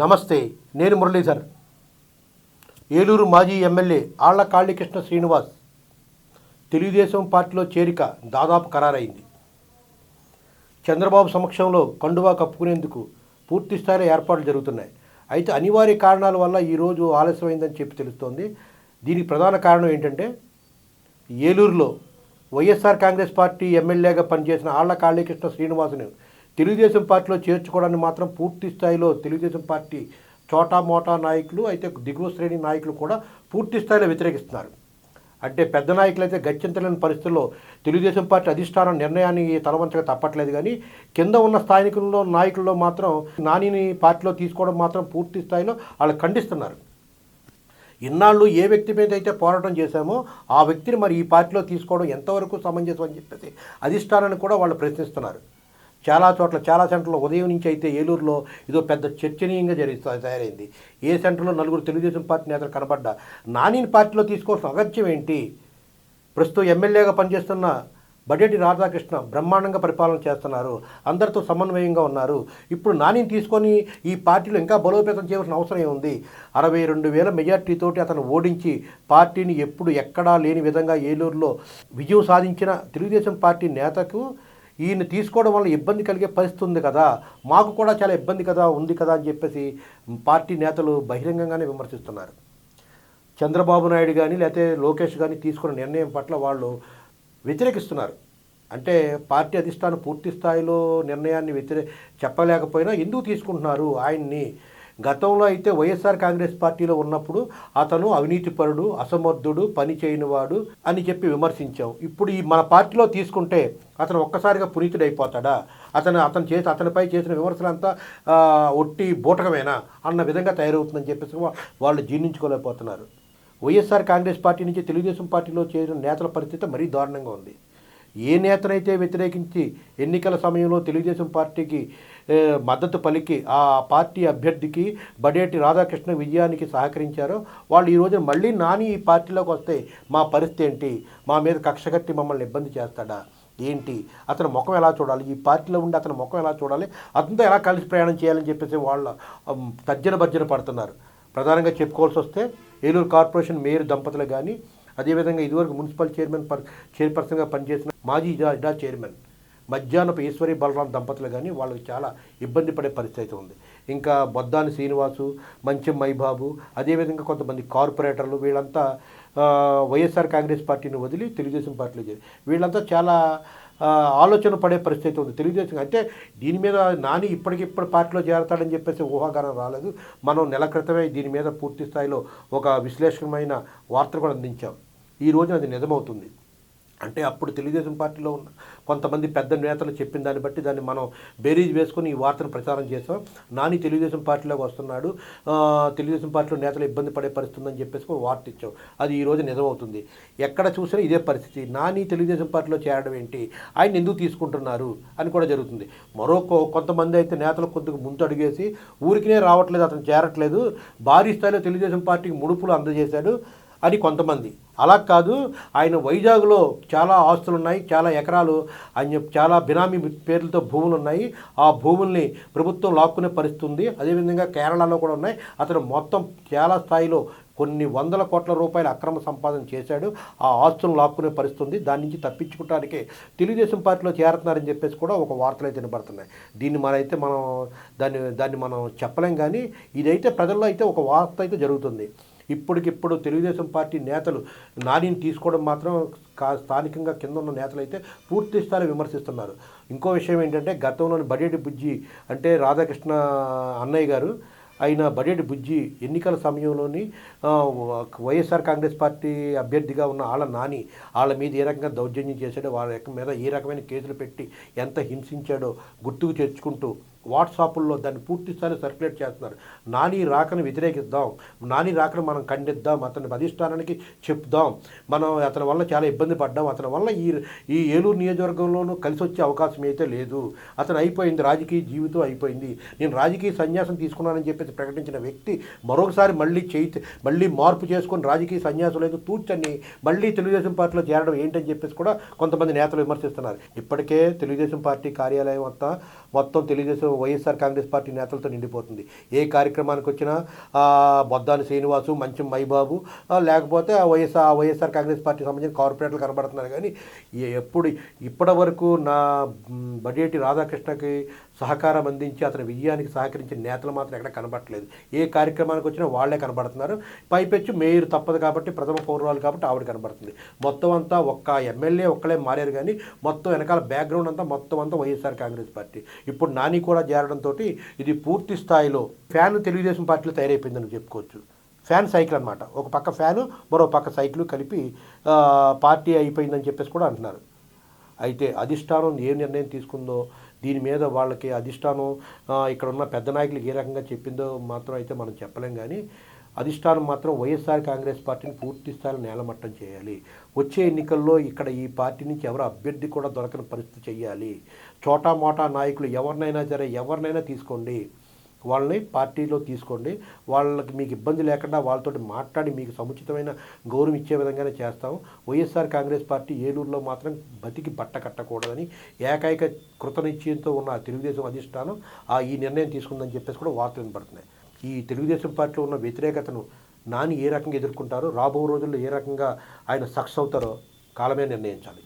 నమస్తే నేను మురళీధర్. ఏలూరు మాజీ ఎమ్మెల్యే ఆళ్ళ కాళీకృష్ణ శ్రీనివాస్. తెలుగుదేశం పార్టీలో చేరిక దాదాపు ఖరారైంది. చంద్రబాబు సమక్షంలో కండువా కప్పుకునేందుకు పూర్తి స్థాయిలో ఏర్పాట్లు జరుగుతున్నాయి. అయితే అనివార్య కారణాల వల్ల ఈరోజు ఆలస్యమైందని చెప్పి తెలుస్తోంది. దీనికి ప్రధాన కారణం ఏంటంటే ఏలూరులో వైఎస్ఆర్ కాంగ్రెస్ పార్టీ ఎమ్మెల్యేగా పనిచేసిన ఆళ్ళ కాళీకృష్ణ శ్రీనివాసుని తెలుగుదేశం పార్టీలో చేర్చుకోవడానికి మాత్రం పూర్తి స్థాయిలో తెలుగుదేశం పార్టీ చోటా మోటా నాయకులు అయితే దిగువ శ్రేణి నాయకులు కూడా పూర్తి స్థాయిలో వ్యతిరేకిస్తున్నారు. అంటే పెద్ద నాయకులు అయితే గత్యంతరలేని పరిస్థితుల్లో తెలుగుదేశం పార్టీ అధిష్టానం నిర్ణయాన్ని తలవంచక తప్పట్లేదు కానీ కింద ఉన్న స్థానికుల్లో నాయకుల్లో మాత్రం నానిని పార్టీలో తీసుకోవడం మాత్రం పూర్తి స్థాయిలో వాళ్ళు ఖండిస్తున్నారు. ఇన్నాళ్ళు ఏ వ్యక్తి మీద అయితే పోరాటం చేశామో ఆ వ్యక్తిని మరి ఈ పార్టీలో తీసుకోవడం ఎంతవరకు సమంజసం అని చెప్పేసి అధిష్టానాన్ని కూడా వాళ్ళు ప్రశ్నిస్తున్నారు. చాలా చోట్ల చాలా సెంటర్లో ఉదయం నుంచి అయితే ఏలూరులో ఇదో పెద్ద చర్చనీయంగా జరిగి తయారైంది. ఏ సెంటర్లో నలుగురు తెలుగుదేశం పార్టీ నేతలు కనబడ్డా నానిని పార్టీలో తీసుకోవాల్సిన అగత్యం ఏంటి? ప్రస్తుతం ఎమ్మెల్యేగా పనిచేస్తున్న బడేటి రాధాకృష్ణ బ్రహ్మాండంగా పరిపాలన చేస్తున్నారు అందరితో సమన్వయంగా ఉన్నారు. ఇప్పుడు నానిని తీసుకొని ఈ పార్టీలో ఇంకా బలోపేతం చేయవలసిన అవసరం ఏముంది? అరవై రెండు వేల మెజార్టీతోటి అతను ఓడించి పార్టీని ఎప్పుడు ఎక్కడా లేని విధంగా ఏలూరులో విజయం సాధించిన తెలుగుదేశం పార్టీ నేతకు ఈయన తీసుకోవడం వల్ల ఇబ్బంది కలిగే పరిస్థితి ఉంది కదా. మాకు కూడా చాలా ఇబ్బంది కదా ఉంది కదా అని చెప్పేసి పార్టీ నేతలు బహిరంగంగానే విమర్శిస్తున్నారు. చంద్రబాబు నాయుడు కానీ లేకపోతే లోకేష్ కానీ తీసుకున్న నిర్ణయం పట్ల వాళ్ళు వ్యతిరేకిస్తున్నారు. అంటే పార్టీ అధిష్టానం పూర్తి స్థాయిలో నిర్ణయాన్ని వ్యతిరే చెప్పలేకపోయినా ఎందుకు తీసుకుంటున్నారు ఆయన్ని? గతంలో అయితే వైఎస్ఆర్ కాంగ్రెస్ పార్టీలో ఉన్నప్పుడు అతను అవినీతిపరుడు అసమర్థుడు పని చేయనివాడు అని చెప్పి విమర్శించాం ఇప్పుడు ఈ మన పార్టీలో తీసుకుంటే అతను ఒక్కసారిగా పునీతుడైపోతాడా? అతను అతను చేసి అతనిపై చేసిన విమర్శలంతా ఒట్టి బూటకమేనా అన్న విధంగా తయారవుతుందని చెప్పేసి వాళ్ళు జీర్ణించుకోలేకపోతున్నారు. వైఎస్ఆర్ కాంగ్రెస్ పార్టీ నుంచి తెలుగుదేశం పార్టీలో చేరిన నేతల పరిస్థితి మరీ దారుణంగా ఉంది. ఏ నేతనైతే వ్యతిరేకించి ఎన్నికల సమయంలో తెలుగుదేశం పార్టీకి మద్దతు పలికి ఆ పార్టీ అభ్యర్థికి బడేటి రాధాకృష్ణ విజయానికి సహకరించారో వాళ్ళు ఈ మళ్ళీ నాని ఈ పార్టీలోకి వస్తే మా పరిస్థితి ఏంటి? మా మీద కక్ష కట్టి మమ్మల్ని ఇబ్బంది చేస్తాడా? ఏంటి? అతని ముఖం ఎలా చూడాలి? ఈ పార్టీలో ఉండి అతని ముఖం ఎలా చూడాలి? అతనితో ఎలా కలిసి ప్రయాణం చేయాలని చెప్పేసి వాళ్ళ తర్జన భర్జన పడుతున్నారు. ప్రధానంగా చెప్పుకోవాల్సి వస్తే ఏలూరు కార్పొరేషన్ మేయర్ దంపతులు కానీ అదేవిధంగా ఇదివరకు మున్సిపల్ చైర్మన్ పర్ చైర్పర్సన్గా పనిచేసిన మాజీ ఇడా ఇడా చైర్మన్ మధ్యాహ్నపు ఈశ్వరి బలరాం దంపతులు కానీ వాళ్ళకి చాలా ఇబ్బంది పడే పరిస్థితి ఉంది. ఇంకా బొద్దాని శ్రీనివాసు మంచెం మైబాబు అదేవిధంగా కొంతమంది కార్పొరేటర్లు వీళ్ళంతా వైఎస్ఆర్ కాంగ్రెస్ పార్టీని వదిలి తెలుగుదేశం పార్టీలో చేరి వీళ్ళంతా చాలా ఆలోచన పడే పరిస్థితి ఉంది. తెలుగుదేశం అంటే దీని మీద నాని ఇప్పటికిప్పుడు పార్టీలో చేరతాడని చెప్పేసి ఊహాగానం రాలేదు. మనం నెల క్రితమే దీని మీద పూర్తి స్థాయిలో ఒక విశ్లేషణమైన వార్త కూడా అందించాం. ఈ రోజున అది నిజమవుతుంది. అంటే అప్పుడు తెలుగుదేశం పార్టీలో ఉన్న కొంతమంది పెద్ద నేతలు చెప్పిన దాన్ని బట్టి దాన్ని మనం బేరీజ్ వేసుకొని ఈ వార్తను ప్రచారం చేసాం నాని తెలుగుదేశం పార్టీలోకి వస్తున్నాడు. తెలుగుదేశం పార్టీలో నేతలు ఇబ్బంది పడే పరిస్థితి ఉందని చెప్పేసి వార్త ఇచ్చాం. అది ఈరోజు నిజమవుతుంది. ఎక్కడ చూసినా ఇదే పరిస్థితి. నాని తెలుగుదేశం పార్టీలో చేరడం ఏంటి? ఆయన ఎందుకు తీసుకుంటున్నారు? అని కూడా జరుగుతుంది. మరో కొ- కొంతమంది అయితే నేతలు కొద్దిగా ముందు అడిగేసి ఊరికినే రావట్లేదు అతను చేరట్లేదు. భారీ స్థాయిలో తెలుగుదేశం పార్టీకి ముడుపులు అందజేశాడు. అని కొంతమంది. అలా కాదు ఆయన వైజాగ్లో చాలా ఆస్తులు ఉన్నాయి చాలా ఎకరాలు ఆయన చాలా బినామీ పేర్లతో భూములు ఉన్నాయి ఆ భూముల్ని ప్రభుత్వం లాక్కునే పరిస్థితి ఉంది అదేవిధంగా కేరళలో కూడా ఉన్నాయి. అతను మొత్తం చాలా స్థాయిలో కొన్ని వందల కోట్ల రూపాయల అక్రమ సంపాదన చేశాడు. ఆ ఆస్తులను లాక్కునే పరిస్థితి ఉంది దాని నుంచి తప్పించుకోవడానికి తెలుగుదేశం పార్టీలో చేరుతున్నారని చెప్పేసి కూడా ఒక వార్తలు అయితే వినబడుతున్నాయి. దీన్ని మనైతే మనం దాన్ని దాన్ని మనం చెప్పలేం కానీ ఇదైతే ప్రజల్లో అయితే ఒక వార్త అయితే జరుగుతుంది. ఇప్పటికిప్పుడు తెలుగుదేశం పార్టీ నేతలు నానిని తీసుకోవడం మాత్రం కా స్థానికంగా కింద ఉన్న నేతలు అయితే పూర్తి స్థాయిలో విమర్శిస్తున్నారు. ఇంకో విషయం ఏంటంటే గతంలోని బడేటి బుజ్జి అంటే రాధాకృష్ణ అన్నయ్య గారు ఆయన బడేటి బుజ్జి ఎన్నికల సమయంలోని వైఎస్ఆర్ కాంగ్రెస్ పార్టీ అభ్యర్థిగా ఉన్న వాళ్ళ నాని వాళ్ళ మీద ఏ రకంగా దౌర్జన్యం చేశాడో వాళ్ళ యొక్క మీద ఏ రకమైన కేసులు పెట్టి ఎంత హింసించాడో గుర్తుకు తెచ్చుకుంటూ వాట్సాప్ల్లో దాన్ని పూర్తిస్థాయిలో సర్క్యులేట్ చేస్తున్నారు. నాని రాకను వ్యతిరేకిద్దాం. నాని రాకను మనం ఖండిద్దాం. అతని అధిష్టానానికి చెప్దాం. మనం అతని వల్ల చాలా ఇబ్బంది పడ్డాం. అతని వల్ల ఈ ఈ ఏలూరు నియోజకవర్గంలోనూ కలిసి వచ్చే అవకాశం అయితే లేదు. అతను అయిపోయింది. రాజకీయ జీవితం అయిపోయింది. నేను రాజకీయ సన్యాసం తీసుకున్నానని చెప్పేసి ప్రకటించిన వ్యక్తి మరొకసారి మళ్ళీ చేయి మళ్ళీ మార్పు చేసుకొని రాజకీయ సన్యాసం లేదు. తూర్చని మళ్ళీ తెలుగుదేశం పార్టీలో చేరడం ఏంటని చెప్పేసి కూడా కొంతమంది నేతలు విమర్శిస్తున్నారు. ఇప్పటికే తెలుగుదేశం పార్టీ కార్యాలయం అంతా మొత్తం తెలుగుదేశం వైఎస్ఆర్ కాంగ్రెస్ పార్టీ నేతలతో నిండిపోతుంది. ఏ కార్యక్రమానికి వచ్చినా బొద్దాని శ్రీనివాసు మంచం మైబాబు లేకపోతే ఆ వైఎస్ఆర్ వైఎస్ఆర్ కాంగ్రెస్ పార్టీకి సంబంధించిన కార్పొరేటర్లు కనబడుతున్నారు. కానీ ఎప్పుడు ఇప్పటి వరకు నా బడ్జెట్ బడేటి రాధాకృష్ణకి సహకారం అందించి అతని విజయానికి సహకరించిన నేతలు మాత్రం ఎక్కడ కనబడట్లేదు. ఏ కార్యక్రమానికి వచ్చినా వాళ్ళే కనబడుతున్నారు. పైపెచ్చు మేయర్ తప్పదు కాబట్టి ప్రథమ పౌరురాలు కాబట్టి ఆవిడ కనబడుతుంది. మొత్తం అంతా ఒక్క ఎమ్మెల్యే ఒక్కలే మారారు కానీ మొత్తం వెనకాల బ్యాక్గ్రౌండ్ అంతా మొత్తం అంతా వైఎస్ఆర్ కాంగ్రెస్ పార్టీ. ఇప్పుడు నాని కూడా చేరడంతో ఇది పూర్తి స్థాయిలో ఫ్యాన్ తెలుగుదేశం పార్టీలో తయారైపోయిందని చెప్పుకోవచ్చు. ఫ్యాన్ సైకిల్ అనమాట ఒక పక్క ఫ్యాను మరో పక్క సైకిల్ కలిపి పార్టీ అయిపోయిందని చెప్పేసి కూడా అంటున్నారు. అయితే అధిష్టానం ఏ నిర్ణయం తీసుకుందో దీని మీద వాళ్ళకి అధిష్టానం ఇక్కడ ఉన్న పెద్ద నాయకులకు ఏ రకంగా చెప్పిందో మాత్రం అయితే మనం చెప్పలేం కానీ అధిష్టానం మాత్రం వైఎస్ఆర్ కాంగ్రెస్ పార్టీని పూర్తి స్థాయిలో నేలమట్టం చేయాలి. వచ్చే ఎన్నికల్లో ఇక్కడ ఈ పార్టీ నుంచి ఎవరు అభ్యర్థి కూడా దొరకని పరిస్థితి చేయాలి చోటా మోటా నాయకులు ఎవరినైనా సరే ఎవరినైనా తీసుకోండి. వాళ్ళని పార్టీలో తీసుకోండి. వాళ్ళకి మీకు ఇబ్బంది లేకుండా వాళ్ళతోటి మాట్లాడి మీకు సముచితమైన గౌరవం ఇచ్చే విధంగానే చేస్తాం. వైఎస్ఆర్ కాంగ్రెస్ పార్టీ ఏలూరులో మాత్రం బతికి బట్ట కట్టకూడదని ఏకైక కృతనిశ్చయంతో ఉన్న తెలుగుదేశం అధిష్టానం ఆ ఈ నిర్ణయం తీసుకుందని చెప్పేసి కూడా వార్తలు వినపడుతున్నాయి. ఈ తెలుగుదేశం పార్టీలో ఉన్న వ్యతిరేకతను నాని ఏ రకంగా ఎదుర్కొంటారో రాబో రోజుల్లో ఏ రకంగా ఆయన సక్సెస్ అవుతారో కాలమే నిర్ణయించాలి.